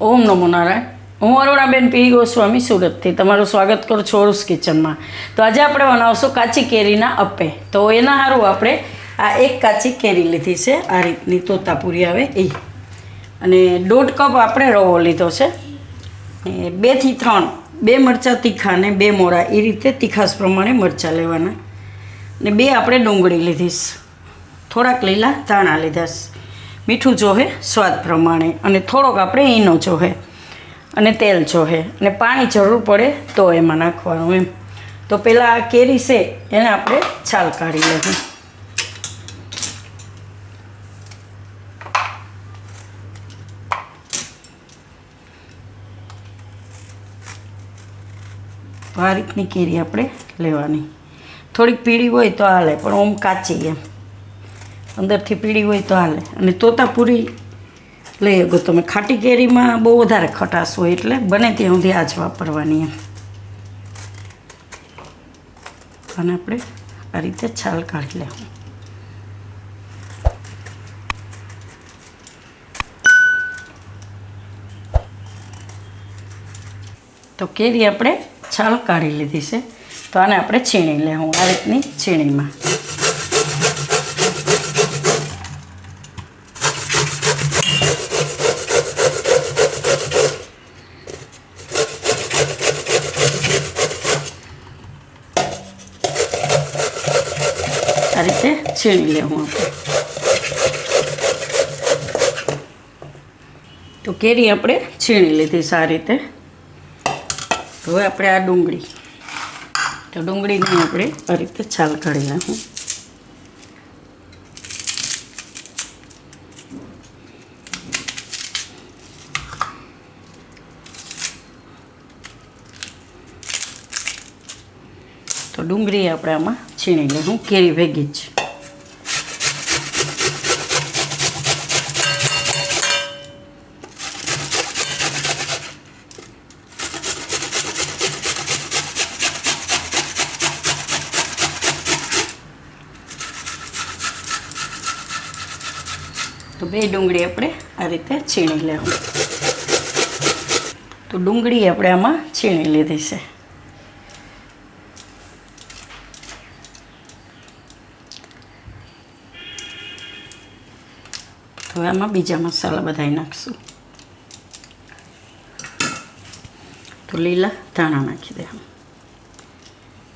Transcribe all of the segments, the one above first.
ઓમ નમો નારાયણ. હું અરુણાબેન પી. ગોસ્વામી, સુરતથી. તમારું સ્વાગત કરું છું ઓરુસ કિચનમાં. તો આજે આપણે બનાવશું કાચી કેરીના અપ્પે. તો એના સારું આપણે આ એક કાચી કેરી લીધી છે. આ રીતની તોતાપુરી આવે. એ. અને દોઢ કપ આપણે રવો લીધો છે. બેથી ત્રણ, બે મરચાં તીખા ને બે મોરા. એ રીતે તીખાસ પ્રમાણે મરચાં લેવાના. ને બે આપણે ડુંગળી લીધીશ. થોડાક લીલા ધાણા લીધાશ. મીઠું જોહે, સ્વાદ પ્રમાણે. અને થોડોક આપણે ઈનો જોહે અને તેલ જોહે. અને પાણી જરૂર પડે તો એમાં નાખવાનું એમ. તો પહેલાં આ કેરી છે, એને આપણે છાલ કાઢી લઈએ આ રીતની કેરી આપણે લેવાની. થોડીક પીળી હોય તો હાલે, પણ ઓમ કાચી એમ. અંદરથી પીળી હોય તો હાલે. અને તોતાપુરી લઈ શકો તમે. ખાટી કેરીમાં બહુ વધારે ખટાશ હોય એટલે બને ત્યાં સુધી આ જ વાપરવાની એમ. અને આપણે આ રીતે છાલ કાઢી લેવું. તો કેરી આપણે છાલ કાઢી લીધી છે. તો આને આપણે છીણી લેવું આ રીતની છીણીમાં આ રીતે છીણી લેવું આપણે. તો કેરી આપણે છીણી લીધી સારી રીતે. હવે આપણે આ ડુંગળી. તો ડુંગળીને આપણે આ રીતે છાલ કાઢી નાખું. તો ડુંગળી આપણે આમાં છીણી લઈશું કેરી ભેગી જ. તો બે ડુંગળી આપણે આ રીતે છીણી લેવું તો ડુંગળી આપણે આમાં છીણી લીધી છે. હવે આમાં બીજા મસાલા બધા નાખશું. તો લીલા ધાણા નાખી દે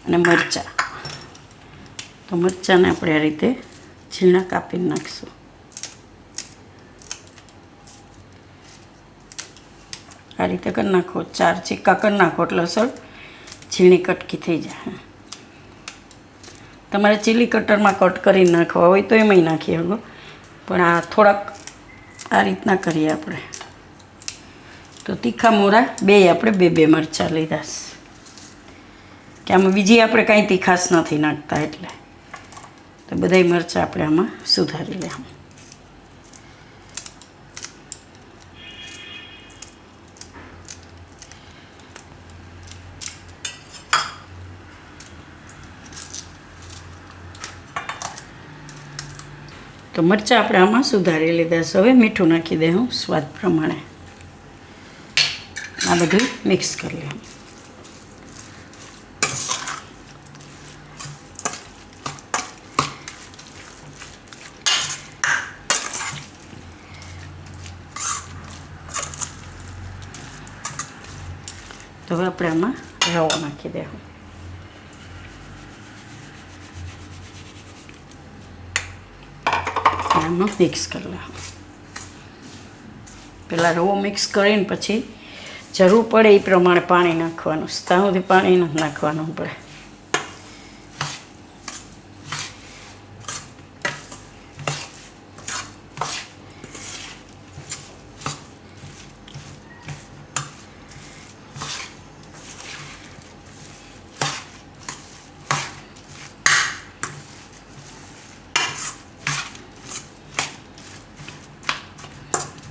અને મરચાં. તો મરચાંને આપણે આ રીતે ઝીણા કાપીને નાખશું. આ રીતે કરી નાખો, ચાર ચીક્કા કરી નાખો એટલે સર ઝીણી કટકી થઈ જાય. તમારે ચીલી કટરમાં કટ કરી નાખવા હોય તો એમાંય નાખી શકો. પણ આ થોડાક આ રીતના કરીએ આપણે. તો તીખા મોરા બે આપણે બે બે મરચાં લીધા છે. કે આમાં બીજી આપણે કાંઈ તીખાશ નથી નાખતા એટલે. તો બધાય મરચાં આપણે આમાં સુધારી લેવું તો મરચાં આપણે આમાં સુધારી લીધા છે. હવે મીઠું નાખી દઉં સ્વાદ પ્રમાણે. આ બધું મિક્સ કરી લેવું તો હવે આપણે આમાં રવો નાખી દેવું આમાં મિક્સ કરી લેવું. પહેલાં રવો મિક્સ કરીને પછી જરૂર પડે એ પ્રમાણે પાણી નાખવાનું. ત્યાં પાણી નથી નાખવાનું આપણે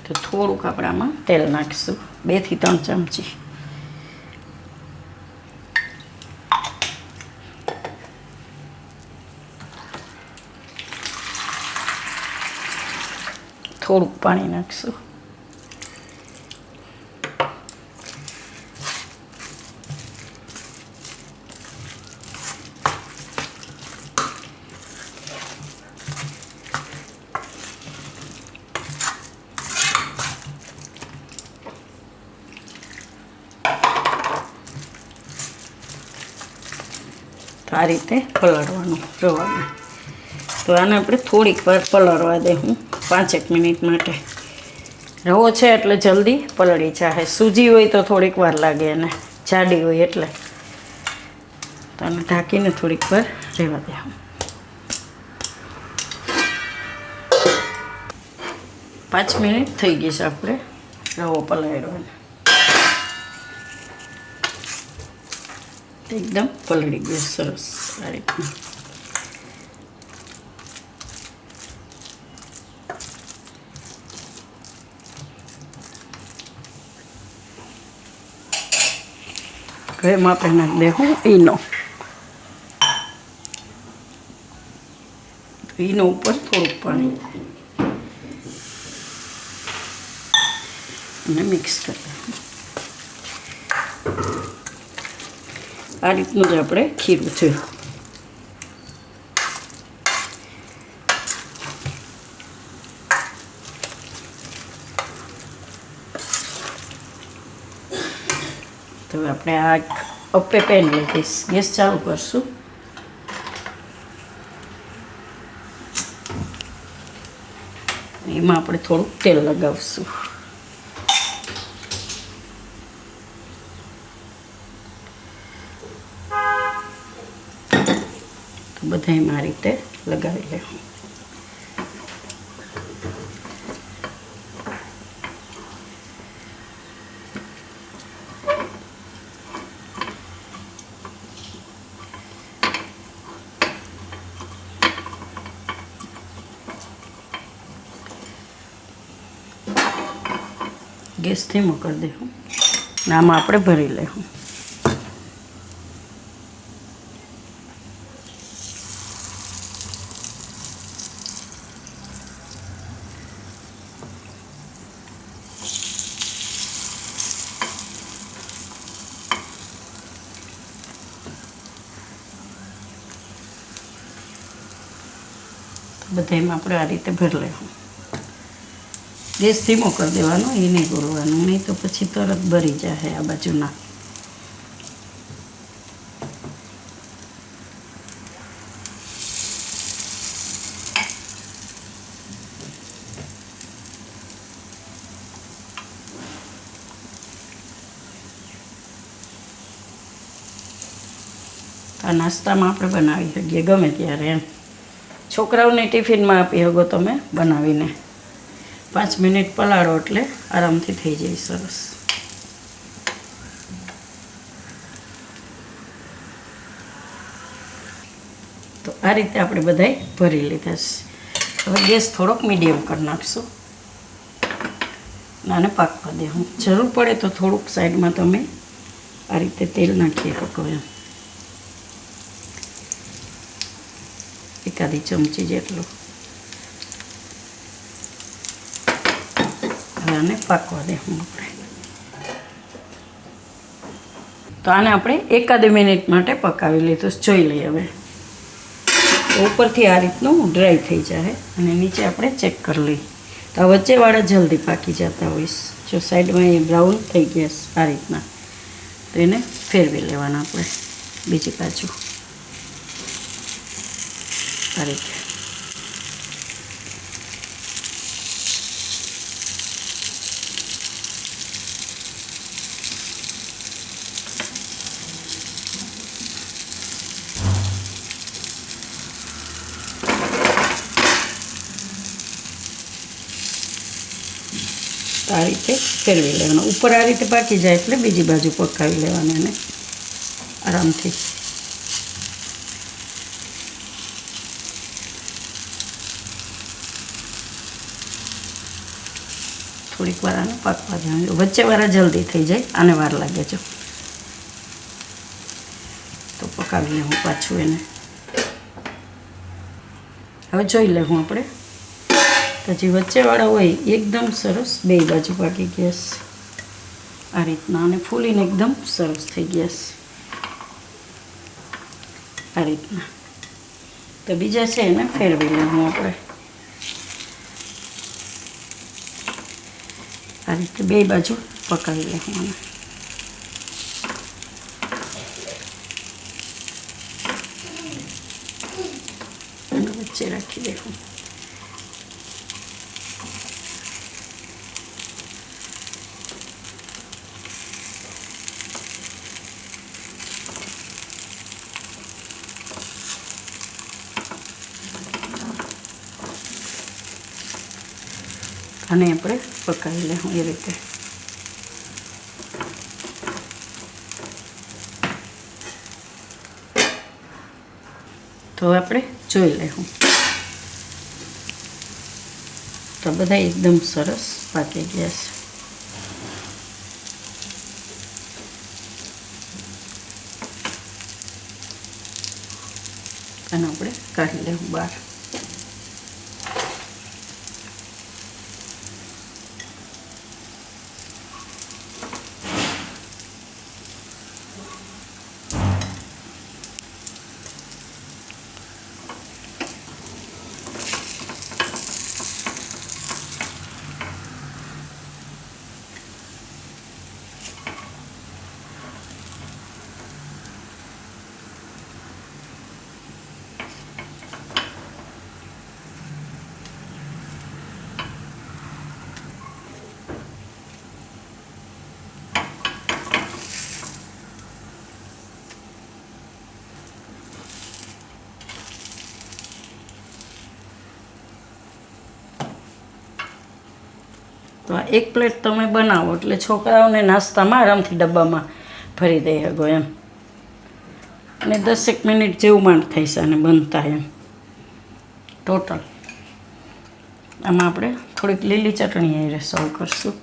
તો થોડુંક આપણામાં તેલ નાખીશું. બેથી ત્રણ ચમચી. થોડુંક પાણી નાખીશું. આ રીતે પલાળવાનું રવાનું તો આને આપણે થોડીક વાર પલાળવા દે હું પાંચેક મિનિટ માટે. રવો છે એટલે જલ્દી પલળી જાય સૂજી હોય તો થોડીક વાર લાગે એને. જાડી હોય એટલે. તો આને ઢાંકીને થોડીક વાર રહેવા દે પાંચ મિનિટ થઈ ગઈ છે આપણે રવો પલાળ્યો એને. એકદમ પલળી ગયો સરસ આ રીતનું હવે આપણે નાખી દેવું ઈનો. ઈનો ઉપર થોડુંક પાણી અને મિક્સ કરી. આ રીતનું જ આપણે ખીરું છે. તો આપણે આ અપ્પે પેન લીધીશ ગેસ ચાલુ કરશું. એમાં આપણે થોડુંક તેલ લગાવશું. તો બધા એમાં આ રીતે લગાવી લેવું. ગેસ ધીમો કરી દેવું. ને આપણે ભરી લેવું. બધામાં આપણે આ રીતે ભરી લેવું. ગેસ ધીમો કરી દેવાનો એ નહીં બોલવાનું નહીં તો પછી તરત ભરી જાય આ બાજુના. આ નાસ્તામાં આપણે બનાવી શકીએ ગમે ત્યારે એમ. છોકરાઓને ટિફિનમાં આપી શકો તમે બનાવીને. પાંચ મિનિટ પલાળો એટલે આરામથી થઈ જાય સરસ. તો આ રીતે આપણે બધાય ભરી લીધા છે. હવે ગેસ થોડોક મીડિયમ કરી નાખશું. નાને પાકવા દે. હું જરૂર પડે તો થોડુંક સાઈડમાં તમે આ રીતે તેલ નાખી શકો એમ. એકાદી ચમચી જેટલું. હવે આને પાકવા દે આપણે. તો આને આપણે એકાદ મિનિટ માટે પકાવી લીધું જોઈ લઈએ હવે. ઉપરથી આ રીતનું ડ્રાય થઈ જાય અને નીચે આપણે ચેક કરી લઈએ. તો વચ્ચેવાળા જલ્દી પાકી જતા હોઈશ. જો સાઈડમાં એ બ્રાઉન થઈ ગયા આ રીતના. તો એને ફેરવી લેવાના આપણે. બીજી બાજુ. આ રીતે આ રીતે ફેરવી લેવાનું. ઉપર આ રીતે પાકી જાય એટલે બીજી બાજુ પકાવી લેવાનું એને. આરામથી. થોડીક વાર આને પાકવા જવાનું વચ્ચે વાળા જલ્દી થઈ જાય, આને વાર લાગે છે. તો પકાવી હું પાછું એને. હવે જોઈ લઉં આપણે. પછી વચ્ચેવાળા હોય, એકદમ સરસ બે બાજુ પાકી ગયા આ રીતના અને ફૂલીને એકદમ સરસ થઈ ગયા આ રીતના. તો બીજા છે એને ફેરવી લેવું આપણે. આ રીતે બે બાજુ પકાવી લેવાનું વચ્ચે રાખી દેવું અને આપણે પકાવી લઉં એ રીતે. તો આપણે જોઈ લઉં તો બધા એકદમ સરસ પાકી ગયા છે. અને આપણે કાઢી લેવું બહાર. તો આ એક પ્લેટ તમે બનાવો એટલે છોકરાઓને નાસ્તામાં આરામથી ડબ્બામાં ભરી દઈ શકો એમ. અને દસેક મિનિટ જેવું માંડ થઈ છે અને બનતા એમ. ટોટલ આમાં આપણે થોડીક લીલી ચટણી એ સર્વ કરશું.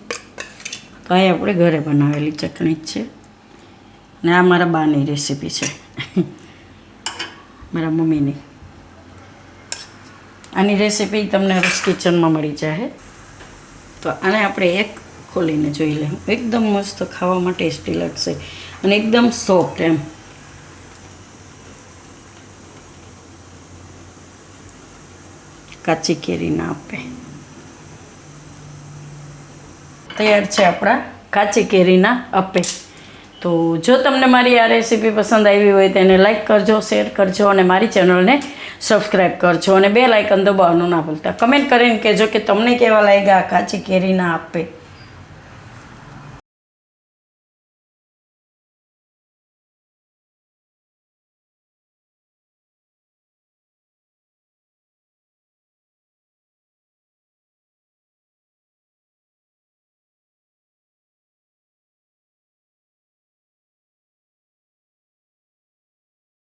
તો અહીં આપણે ઘરે બનાવેલી ચટણી જ છે. ને આ મારા બાની રેસીપી છે. મારા મમ્મીની. આની રેસીપી તમને રસ કિચનમાં મળી જાય તો આને આપણે એક ખોલીને જોઈ લઈએ. એકદમ મસ્ત ખાવામાં ટેસ્ટી લાગશે અને એકદમ સોફ્ટ એમ. કાચી કેરીના આપે. તૈયાર છે આપણા કાચી કેરીના અપે તો જો તમને મારી આ રેસીપી પસંદ આવી હોય તેને લાઈક કરજો, શેર કરજો અને મારી ચેનલને સબસ્ક્રાઈબ કરજો અને બે લાઇકન દબાવવાનું ના ભૂલતા. કમેન્ટ કરીને કહેજો કે તમને કેવા લાગ્યા કાચી કેરીના આપે.